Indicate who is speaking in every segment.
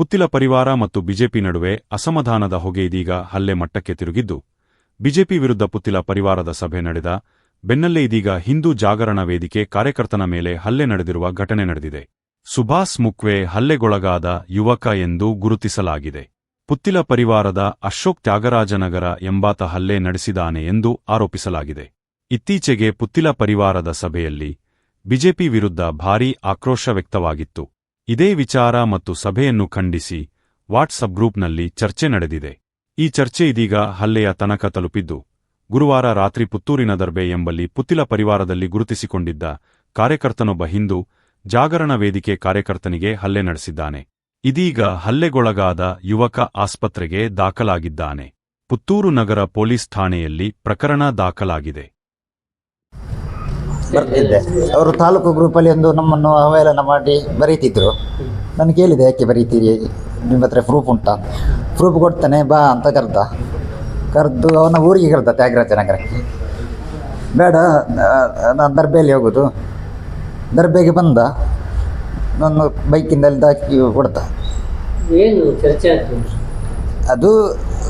Speaker 1: ಪುತ್ತಿಲ ಪರಿವಾರ ಮತ್ತು ಬಿಜೆಪಿ ನಡುವೆ ಅಸಮಾಧಾನದ ಹೊಗೆ ಇದೀಗ ಹಲ್ಲೆ ಮಟ್ಟಕ್ಕೆ ತಿರುಗಿದ್ದು, ಬಿಜೆಪಿ ವಿರುದ್ಧ ಪುತ್ತಿಲ ಪರಿವಾರದ ಸಭೆ ನಡೆದ, ಬೆನ್ನಲ್ಲೇ ಇದೀಗ ಹಿಂದೂ ಜಾಗರಣ ವೇದಿಕೆ ಕಾರ್ಯಕರ್ತನ ಮೇಲೆ ಹಲ್ಲೆ ನಡೆದಿರುವ ಘಟನೆ ನಡೆದಿದೆ. ಸುಭಾಸ್ ಮುಕ್ವೆ ಹಲ್ಲೆಗೊಳಗಾದ ಯುವಕ ಎಂದು ಗುರುತಿಸಲಾಗಿದೆ. ಪುತ್ತಿಲ ಪರಿವಾರದ ಅಶೋಕ್ ತ್ಯಾಗರಾಜನಗರ ಎಂಬಾತ ಹಲ್ಲೆ ನಡೆಸಿದಾನೆ ಎಂದು ಆರೋಪಿಸಲಾಗಿದೆ. ಇತ್ತೀಚೆಗೆ ಪುತ್ತಿಲ ಪರಿವಾರದ ಸಭೆಯಲ್ಲಿ ಬಿಜೆಪಿ ವಿರುದ್ಧ ಭಾರೀ ಆಕ್ರೋಶ ವ್ಯಕ್ತವಾಗಿತ್ತು. ಇದೇ ವಿಚಾರ ಮತ್ತು ಸಭೆಯನ್ನು ಖಂಡಿಸಿ ವಾಟ್ಸಪ್ ಗ್ರೂಪ್ನಲ್ಲಿ ಚರ್ಚೆ ನಡೆದಿದೆ. ಈ ಚರ್ಚೆ ಇದೀಗ ಹಲ್ಲೆಯ ತನಕ ತಲುಪಿದ್ದು, ಗುರುವಾರ ರಾತ್ರಿ ಪುತ್ತೂರಿನ ದರ್ಬೆ ಎಂಬಲ್ಲಿ ಪುತ್ತಿಲ ಪರಿವಾರದಲ್ಲಿ ಗುರುತಿಸಿಕೊಂಡಿದ್ದ ಕಾರ್ಯಕರ್ತನೊಬ್ಬ ಹಿಂದೂ ಜಾಗರಣ ವೇದಿಕೆ ಕಾರ್ಯಕರ್ತನಿಗೆ ಹಲ್ಲೆ ನಡೆಸಿದ್ದಾನೆ. ಇದೀಗ ಹಲ್ಲೆಗೊಳಗಾದ ಯುವಕ ಆಸ್ಪತ್ರೆಗೆ ದಾಖಲಾಗಿದ್ದಾನೆ. ಪುತ್ತೂರು ನಗರ ಪೊಲೀಸ್ ಠಾಣೆಯಲ್ಲಿ ಪ್ರಕರಣ ದಾಖಲಾಗಿದೆ.
Speaker 2: ಬರ್ತಿದ್ದೆ. ಅವರು ತಾಲೂಕು ಗ್ರೂಪಲ್ಲಿ ಒಂದು ನಮ್ಮನ್ನು ಅವಹೇಳನ ಮಾಡಿ ಬರೀತಿದ್ರು. ನಾನು ಕೇಳಿದೆ ಯಾಕೆ ಬರೀತೀರಿ? ನಿಮ್ಮ ಹತ್ರ ಪ್ರೂಫ್ ಉಂಟಾ? ಪ್ರೂಫ್ ಕೊಡ್ತಾನೆ ಬಾ ಅಂತ ಕರೆದ. ಕರೆದು ಅವನ ಊರಿಗೆ ಕರೆದ ತ್ಯಾಗರಾಜ ನಗರಕ್ಕೆ. ಬೇಡ ನಾನು ದರ್ಬೆಯಲ್ಲಿ ಹೋಗೋದು. ದರ್ಬೆಗೆ ಬಂದ. ನಾನು ಬೈಕಿಂದಲ್ಲಿ ದಾಕಿ ಕೊಡ್ತ.
Speaker 3: ಏನು ಚರ್ಚೆ ಆಯ್ತು?
Speaker 2: ಅದು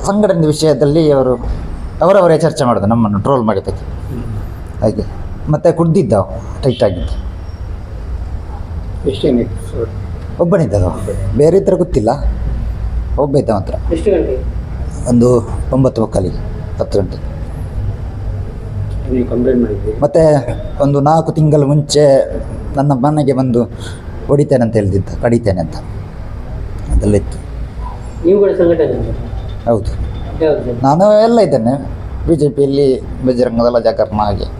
Speaker 2: ಸಂಘಟನೆ ವಿಷಯದಲ್ಲಿ ಅವರು ಅವರವರೇ ಚರ್ಚೆ ಮಾಡೋದು ನಮ್ಮನ್ನು ಟ್ರೋಲ್ ಮಾಡಿ ಬಗ್ಗೆ ಹಾಗೆ. ಮತ್ತೆ ಕುಡ್ದಿದ್ದ ಟೈಟ್ ಆಗಿದ್ದ. ಅವ. ಬೇರೆ ಇದ್ರೆ ಗೊತ್ತಿಲ್ಲ. ಒಬ್ಬ ಇದ್ದ ಮಾತ್ರ.
Speaker 3: ಎಷ್ಟು
Speaker 2: ಒಂದು ಒಂಬತ್ತು ಮುಕ್ಕಾಲಿಗೆ ಹತ್ತು ಗಂಟೆ.
Speaker 3: ನೀವು ಕಂಪ್ಲೇಂಟ್ ಮಾಡಿದ್ರಿ?
Speaker 2: ಮತ್ತೆ ಒಂದು ನಾಲ್ಕು ತಿಂಗಳ ಮುಂಚೆ ನನ್ನ ಮನೆಗೆ ಬಂದು ಹೊಡಿತೇನೆ ಅಂತ ಹೇಳಿದ್ದ ಕಡಿತೇನೆ ಅಂತ. ಅದೆಲ್ಲ ಇತ್ತು
Speaker 3: ನೀವು ಕೂಡ ಸಂಘಟನೆ
Speaker 2: ಹೌದು. ನಾನು ಎಲ್ಲ ಇದ್ದೇನೆ. ಬಿ ಜೆ ಪಿಯಲ್ಲಿ ಬಜರಂಗದಲ್ಲ ಜಾಗರಣ ಹಾಗೆ.